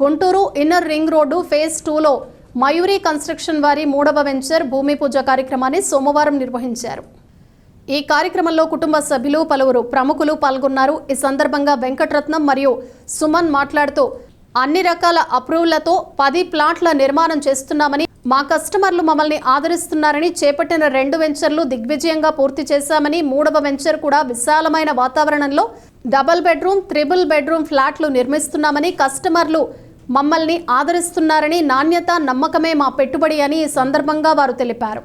Guntur inner ring road phase టూలో Mayuri construction వారి మూడవ వెంచర్ భూమి పూజ కార్యక్రమాన్ని సోమవారం నిర్వహించారు. ఈ కార్యక్రమంలో కుటుంబ సభ్యులు పలువురు ప్రముఖులు పాల్గొన్నారు. ఈ సందర్భంగా వెంకటరత్నం మరియు సుమన్ మాట్లాడుతూ అన్ని రకాల అప్రూవ్లతో పది ప్లాట్ల నిర్మాణం చేస్తున్నామని మా కస్టమర్లు మమ్మల్ని ఆదరిస్తున్నారని చేపట్టిన రెండు వెంచర్లు దిగ్విజయంగా పూర్తి చేశామని మూడవ వెంచర్ కూడా విశాలమైన వాతావరణంలో డబుల్ బెడ్రూమ్ త్రిబుల్ బెడ్రూమ్ ఫ్లాట్లు నిర్మిస్తున్నామని కస్టమర్లు మమ్మల్ని ఆదరిస్తున్నారని నాణ్యత నమ్మకమే మా పెట్టుబడి అని ఈ సందర్భంగా వారు తెలిపారు.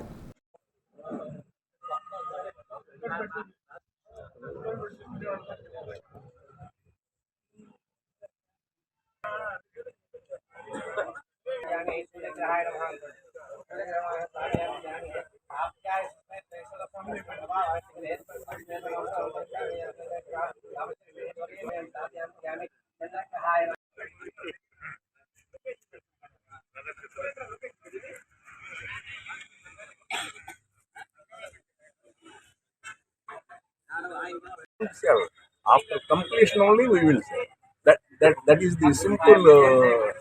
nation. After completion only we will say. That that that is the simple uh,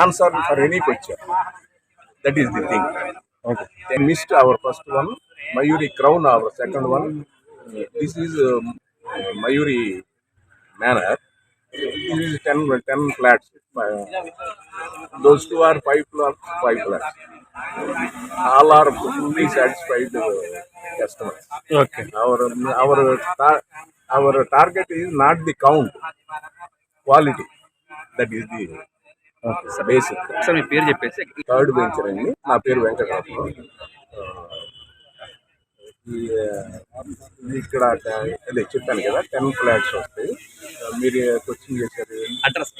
answer for any question. That is the thing. Okay. They missed our first one, Mayuri Crown. Our second one. This is um, Mayuri Manor. This is 10, 10 flats. Uh, those two are five flats. Five flats. All are fully satisfied uh, customers. Okay. our our tar- our target is not the count quality that is the sir మీ పేరు చెప్పేసి. Third venture అండి నా పేరు ఇది ఇక్కడ అదే చెప్పాను కదా టెన్ ఫ్లాట్స్ వస్తాయి. మీరు క్వశ్చన్ చేశారు. అడ్రస్.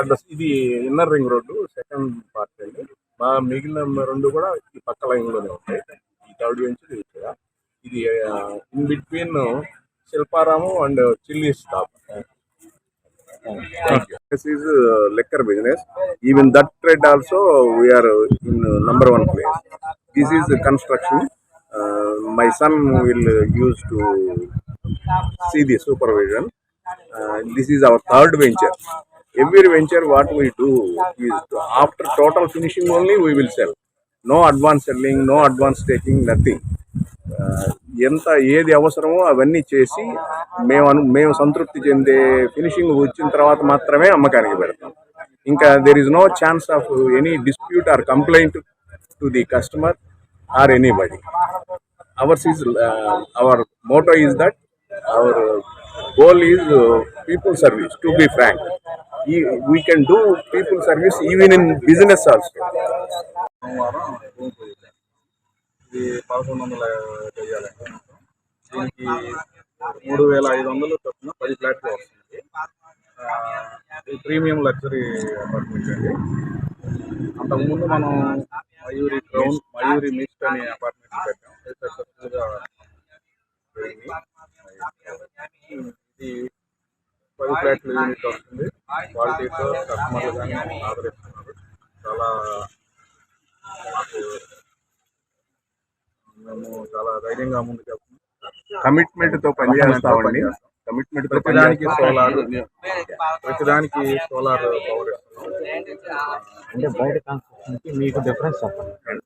అడ్రస్ ఇది inner ring road second part అండి. మా మిగిలిన రెండు కూడా ఈ పక్క లైన్లోనే ఉంటాయి. ఈ థర్డ్ వెంచర్ ఇది ఇక్కడ ఇది in between Shilparamam and chilli stop. This is liquor business. Even that trade also we are in number one place. This is construction. Uh, my son will use to see the supervision. Uh, this is our third venture. Every venture what we do is to, after total finishing only we will sell. No advance selling, no advance taking, nothing. ఎంత ఏది అవసరమో అవన్నీ చేసి మేము అను మేము సంతృప్తి చెందే finishing వచ్చిన తర్వాత మాత్రమే అమ్మకానికి పెడతాం. ఇంకా there is no chance of any dispute or complaint to the customer or anybody ours is our motto is that our goal is people service to be frank we can do people service even in business also సోమవారం భూమి పూజ చేశాం. ఇది పదకొండు వందల గజాలండి దీనికి మూడు వేల ఐదు వందలు చొప్పున పది ఫ్లాట్లు వస్తుంది. ప్రీమియం లగ్జరీ అపార్ట్మెంట్ అండి. అంతకుముందు మనం మయూరి గ్రౌండ్ మయూరి మిక్స్ట్ అనే అపార్ట్మెంట్ పెట్టాం. అది సక్సెస్ఫుల్గా ఇది పది ఫ్లాట్లు యూనిట్ వస్తుంది. క్వాలిటీతో కస్టమర్లు కానీ ఆదరిస్తున్నారు. చాలా మాకు మేము చాలా ధైర్యంగా ముందుకు వెళ్తున్నాం. కమిట్మెంట్తో పనిచేస్తామండి కమిట్మెంట్ ప్రతిదానికి సోలార్. ప్రతిదానికి సోలార్ పవర్ ఇస్తున్నాం అంటే బయట మీకు డిఫరెన్స్ చెప్పండి.